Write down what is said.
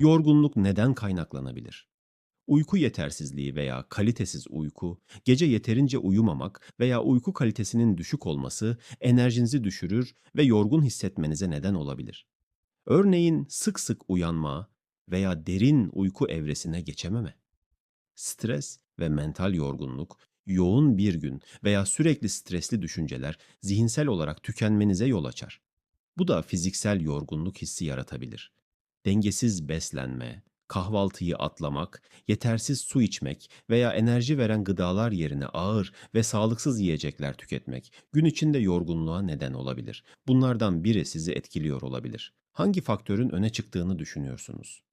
Yorgunluk neden kaynaklanabilir? Uyku yetersizliği veya kalitesiz uyku, gece yeterince uyumamak veya uyku kalitesinin düşük olması enerjinizi düşürür ve yorgun hissetmenize neden olabilir. Örneğin sık sık uyanma veya derin uyku evresine geçememe. Stres ve mental yorgunluk, yoğun bir gün veya sürekli stresli düşünceler zihinsel olarak tükenmenize yol açar. Bu da fiziksel yorgunluk hissi yaratabilir. Dengesiz beslenme, kahvaltıyı atlamak, yetersiz su içmek veya enerji veren gıdalar yerine ağır ve sağlıksız yiyecekler tüketmek gün içinde yorgunluğa neden olabilir. Bunlardan biri sizi etkiliyor olabilir. Hangi faktörün öne çıktığını düşünüyorsunuz?